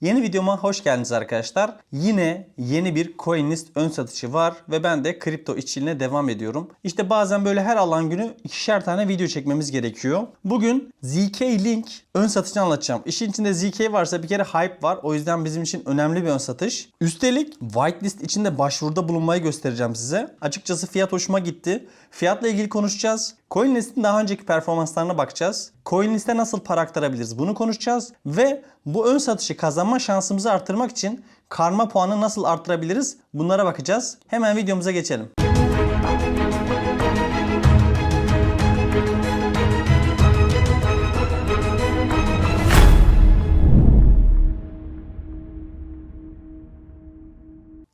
Yeni videoma hoş geldiniz arkadaşlar. Yine yeni bir CoinList ön satışı var ve ben de kripto işçiliğine devam ediyorum. İşte bazen böyle her alan günü ikişer tane video çekmemiz gerekiyor. Bugün ZK Link ön satışını anlatacağım. İşin içinde ZK varsa bir kere hype var. O yüzden bizim için önemli bir ön satış. Üstelik whitelist içinde başvuruda bulunmayı göstereceğim size. Açıkçası fiyat hoşuma gitti. Fiyatla ilgili konuşacağız. CoinList'in daha önceki performanslarına bakacağız. CoinList'e nasıl para aktarabiliriz bunu konuşacağız. Ve bu ön satışı kazanma şansımızı artırmak için karma puanı nasıl arttırabiliriz bunlara bakacağız. Hemen videomuza geçelim.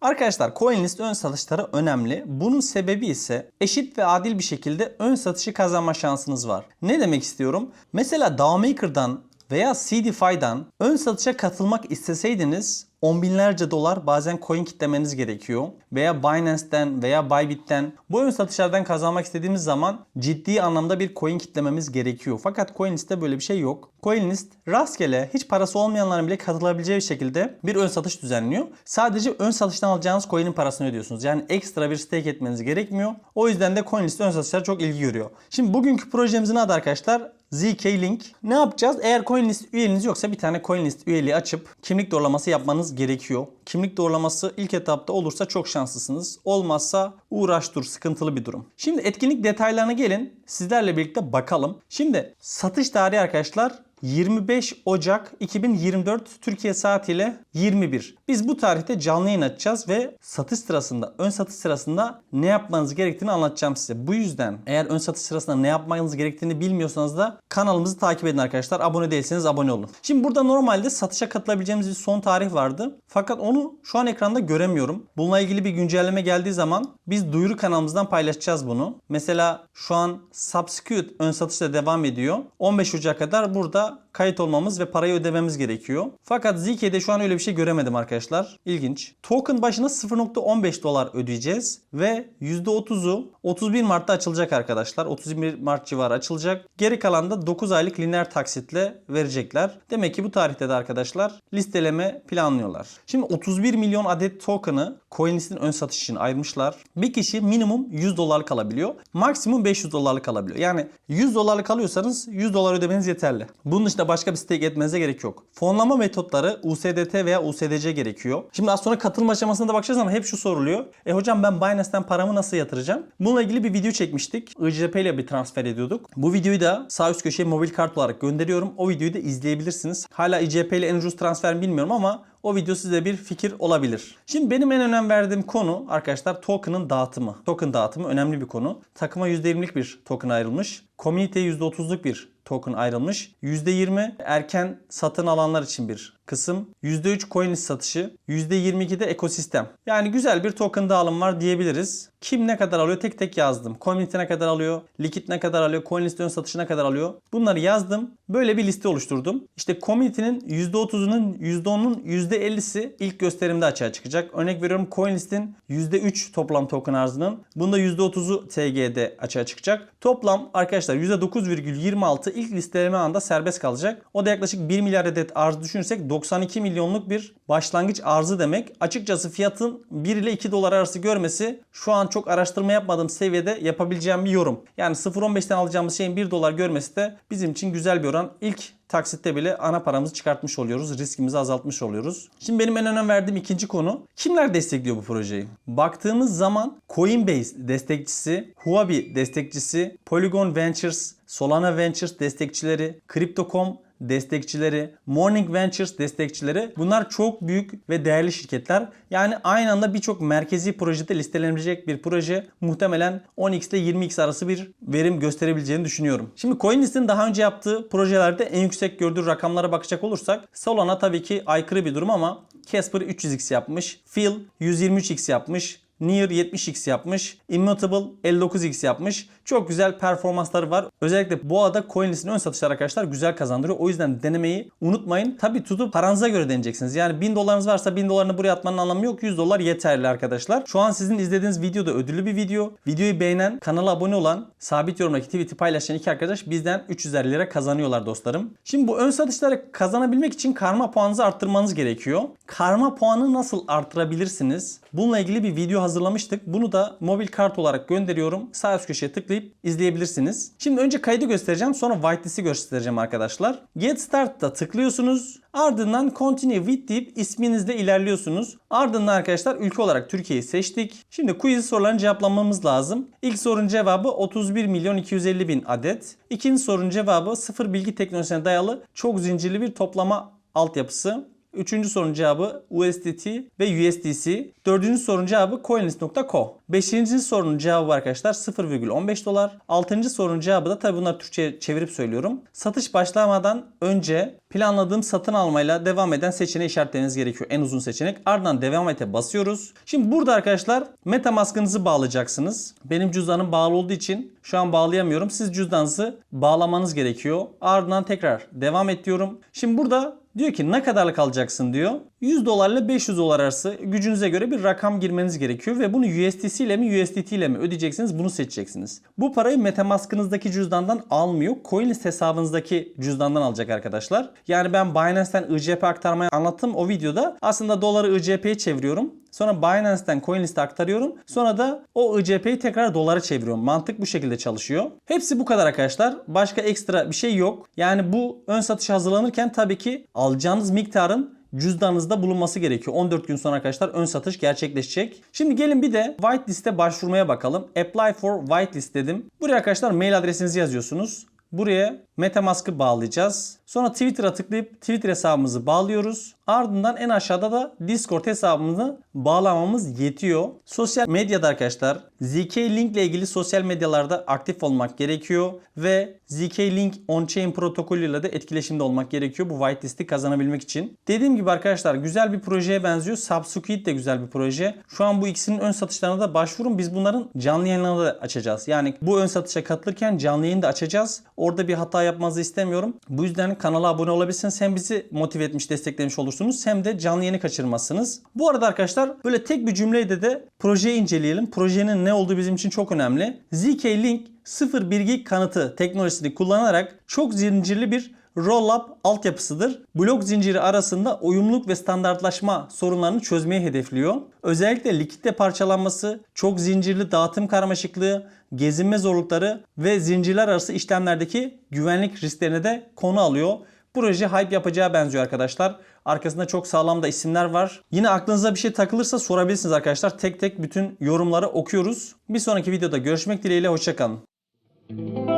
Arkadaşlar CoinList ön satışları önemli. Bunun sebebi ise eşit ve adil bir şekilde ön satışı kazanma şansınız var. Ne demek istiyorum? Mesela DAOMaker'dan veya CDFI'dan ön satışa katılmak isteseydiniz on binlerce dolar bazen coin kitlemeniz gerekiyor. Veya Binance'ten veya Bybit'ten bu ön satışlardan kazanmak istediğimiz zaman ciddi anlamda bir coin kitlememiz gerekiyor. Fakat CoinList'te böyle bir şey yok. CoinList rastgele hiç parası olmayanların bile katılabileceği şekilde bir ön satış düzenliyor. Sadece ön satıştan alacağınız coin'in parasını ödüyorsunuz. Yani ekstra bir stake etmeniz gerekmiyor. O yüzden de CoinList ön satışlar çok ilgi görüyor. Şimdi bugünkü projemizin adı arkadaşlar ZK Link. Ne yapacağız? Eğer CoinList üyeliğiniz yoksa bir tane CoinList üyeliği açıp kimlik doğrulaması yapmanız gerekiyor. Kimlik doğrulaması ilk etapta olursa çok şanslısınız. Olmazsa uğraş dur sıkıntılı bir durum. Şimdi etkinlik detaylarına gelin sizlerle birlikte bakalım. Şimdi satış tarihi arkadaşlar 25 Ocak 2024 Türkiye saatiyle 21. Biz bu tarihte canlı yayın açacağız ve satış sırasında, ön satış sırasında ne yapmanız gerektiğini anlatacağım size. Bu yüzden eğer ön satış sırasında ne yapmanız gerektiğini bilmiyorsanız da kanalımızı takip edin arkadaşlar. Abone değilseniz abone olun. Şimdi burada normalde satışa katılabileceğimiz bir son tarih vardı. Fakat onu şu an ekranda göremiyorum. Bununla ilgili bir güncelleme geldiği zaman biz duyuru kanalımızdan paylaşacağız bunu. Mesela şu an Subsecute ön satışla devam ediyor. 15 Ocak'a kadar burada Hola. Kayıt olmamız ve parayı ödememiz gerekiyor. Fakat ZK'de şu an öyle bir şey göremedim arkadaşlar. İlginç. Token başına 0.15 dolar ödeyeceğiz ve %30'u 31 Mart'ta açılacak arkadaşlar. 31 Mart civarı açılacak. Geri kalan da 9 aylık lineer taksitle verecekler. Demek ki bu tarihte de arkadaşlar listeleme planlıyorlar. Şimdi 31 milyon adet token'ı CoinList'in ön satış için ayırmışlar. Bir kişi minimum 100 dolarlık alabiliyor. Maksimum 500 dolarlık alabiliyor. Yani 100 dolarlık alıyorsanız 100 dolar ödemeniz yeterli. Bunun dışında başka bir stake etmenize gerek yok. Fonlama metotları USDT veya USDC gerekiyor. Şimdi az sonra katılım aşamasına da bakacağız ama hep şu soruluyor. E hocam ben Binance'ten paramı nasıl yatıracağım? Bununla ilgili bir video çekmiştik. ICP ile bir transfer ediyorduk. Bu videoyu da sağ üst köşeye mobil kart olarak gönderiyorum. O videoyu da izleyebilirsiniz. Hala ICP ile en ucuz transfer mi bilmiyorum ama o video size bir fikir olabilir. Şimdi benim en önem verdiğim konu arkadaşlar token'ın dağıtımı. Token dağıtımı önemli bir konu. Takıma %20'lik bir token ayrılmış. Community'ye %30'luk bir token ayrılmış. %20 erken satın alanlar için bir kısım. %3 coinlist satışı. %22 de ekosistem. Yani güzel bir token dağılım var diyebiliriz. Kim ne kadar alıyor tek tek yazdım. Community ne kadar alıyor, Liquid ne kadar alıyor, CoinList ön satışı ne kadar alıyor. Bunları yazdım. Böyle bir liste oluşturdum. İşte Community'nin %30'unun, %10'un %50'si ilk gösterimde açığa çıkacak. Örnek veriyorum CoinList'in %3 toplam token arzının. Bunda %30'u TG'de açığa çıkacak. Toplam arkadaşlar %9,26 ilk listeleme anında serbest kalacak. O da yaklaşık 1 milyar adet arz düşünürsek 92 milyonluk bir başlangıç arzı demek. Açıkçası fiyatın 1 ile 2 dolar arası görmesi şu an çok araştırma yapmadığım seviyede yapabileceğim bir yorum. Yani 0.15'ten alacağımız şeyin 1 dolar görmesi de bizim için güzel bir oran. İlk taksitte bile ana paramızı çıkartmış oluyoruz. Riskimizi azaltmış oluyoruz. Şimdi benim en önem verdiğim ikinci konu kimler destekliyor bu projeyi? Baktığımız zaman Coinbase destekçisi, Huobi destekçisi, Polygon Ventures, Solana Ventures destekçileri, Crypto.com destekçileri, Morning Ventures destekçileri bunlar çok büyük ve değerli şirketler. Yani aynı anda birçok merkezi projede listelenebilecek bir proje muhtemelen 10x ile 20x arası bir verim gösterebileceğini düşünüyorum. Şimdi CoinList'in daha önce yaptığı projelerde en yüksek gördüğü rakamlara bakacak olursak Solana tabii ki aykırı bir durum ama Casper 300x yapmış, Phil 123x yapmış, Near 70x yapmış, Immutable 59x yapmış. Çok güzel performansları var. Özellikle boğada CoinList'in ön satışları arkadaşlar güzel kazandırıyor. O yüzden denemeyi unutmayın. Tabi tutup paranıza göre deneyeceksiniz. Yani 1000 dolarınız varsa 1000 dolarını buraya atmanın anlamı yok. 100 dolar yeterli arkadaşlar. Şu an sizin izlediğiniz video da ödüllü bir video. Videoyu beğenen, kanala abone olan, sabit yorumdaki tweet'i paylaşan iki arkadaş bizden 350 lira kazanıyorlar dostlarım. Şimdi bu ön satışları kazanabilmek için karma puanınızı arttırmanız gerekiyor. Karma puanı nasıl arttırabilirsiniz? Bununla ilgili bir video hazırlamıştık. Bunu da mobil kart olarak gönderiyorum. Sağ üst köşeye tıklayıp izleyebilirsiniz. Şimdi önce kaydı göstereceğim sonra whitelist'i göstereceğim arkadaşlar. Get Start'ta tıklıyorsunuz. Ardından Continue with deyip isminizle ilerliyorsunuz. Ardından arkadaşlar ülke olarak Türkiye'yi seçtik. Şimdi quiz sorularını cevaplamamız lazım. İlk sorunun cevabı 31 milyon 250 bin adet. İkinci sorunun cevabı sıfır bilgi teknolojisine dayalı çok zincirli bir toplama altyapısı. Üçüncü sorunun cevabı USDT ve USDC. Dördüncü sorunun cevabı coinlist.co. Beşinci sorunun cevabı arkadaşlar 0,15 dolar. Altıncı sorunun cevabı da tabi bunları Türkçe çevirip söylüyorum. Satış başlamadan önce planladığım satın almayla devam eden seçeneği işaretlemeniz gerekiyor. En uzun seçenek. Ardından devam ete basıyoruz. Şimdi burada arkadaşlar Metamask'ınızı bağlayacaksınız. Benim cüzdanım bağlı olduğu için şu an bağlayamıyorum. Siz cüzdanınızı bağlamanız gerekiyor. Ardından tekrar devam et diyorum. Şimdi burada Diyor ki ne kadarlık alacaksın diyor. 100 dolar ile 500 dolar arası gücünüze göre bir rakam girmeniz gerekiyor ve bunu USDC ile mi USDT ile mi ödeyeceksiniz bunu seçeceksiniz. Bu parayı Metamask'ınızdaki cüzdandan almıyor. Coinlist hesabınızdaki cüzdandan alacak arkadaşlar. Yani ben Binance'ten ICP aktarmayı anlattım o videoda. Aslında doları ICP'ye çeviriyorum. Sonra Binance'ten CoinList'e aktarıyorum. Sonra da o ICP'yi tekrar dolara çeviriyorum. Mantık bu şekilde çalışıyor. Hepsi bu kadar arkadaşlar. Başka ekstra bir şey yok. Yani bu ön satış hazırlanırken tabii ki alacağınız miktarın cüzdanınızda bulunması gerekiyor. 14 gün sonra arkadaşlar ön satış gerçekleşecek. Şimdi gelin bir de whitelist'e başvurmaya bakalım. Apply for whitelist dedim. Buraya arkadaşlar mail adresinizi yazıyorsunuz. Buraya Metamask'ı bağlayacağız. Sonra Twitter'a tıklayıp Twitter hesabımızı bağlıyoruz. Ardından en aşağıda da Discord hesabımızı bağlamamız yetiyor. Sosyal medyada arkadaşlar ZK Link ile ilgili sosyal medyalarda aktif olmak gerekiyor ve ZK Link on-chain protokolüyle de etkileşimde olmak gerekiyor bu whitelist'i kazanabilmek için. Dediğim gibi arkadaşlar güzel bir projeye benziyor. Subsquid de güzel bir proje. Şu an bu ikisinin ön satışlarına da başvurun. Biz bunların canlı yayınlarını da açacağız. Yani bu ön satışa katılırken canlı yayın da açacağız. Orada bir hata yapmanızı istemiyorum. Bu yüzden kanala abone olabilirsiniz. Hem bizi motive etmiş, desteklemiş olursunuz hem de canlı yayını kaçırmazsınız. Bu arada arkadaşlar böyle tek bir cümleyle de projeyi inceleyelim. Projenin ne olduğu bizim için çok önemli. ZK Link sıfır bilgi kanıtı teknolojisini kullanarak çok zincirli bir Rollup altyapısıdır. Blok zinciri arasında uyumluluk ve standartlaşma sorunlarını çözmeyi hedefliyor. Özellikle likitte parçalanması, çok zincirli dağıtım karmaşıklığı, gezinme zorlukları ve zincirler arası işlemlerdeki güvenlik risklerine de konu alıyor. Proje hype yapacağı benziyor arkadaşlar. Arkasında çok sağlam da isimler var. Yine aklınıza bir şey takılırsa sorabilirsiniz arkadaşlar. Tek tek bütün yorumları okuyoruz. Bir sonraki videoda görüşmek dileğiyle hoşçakalın.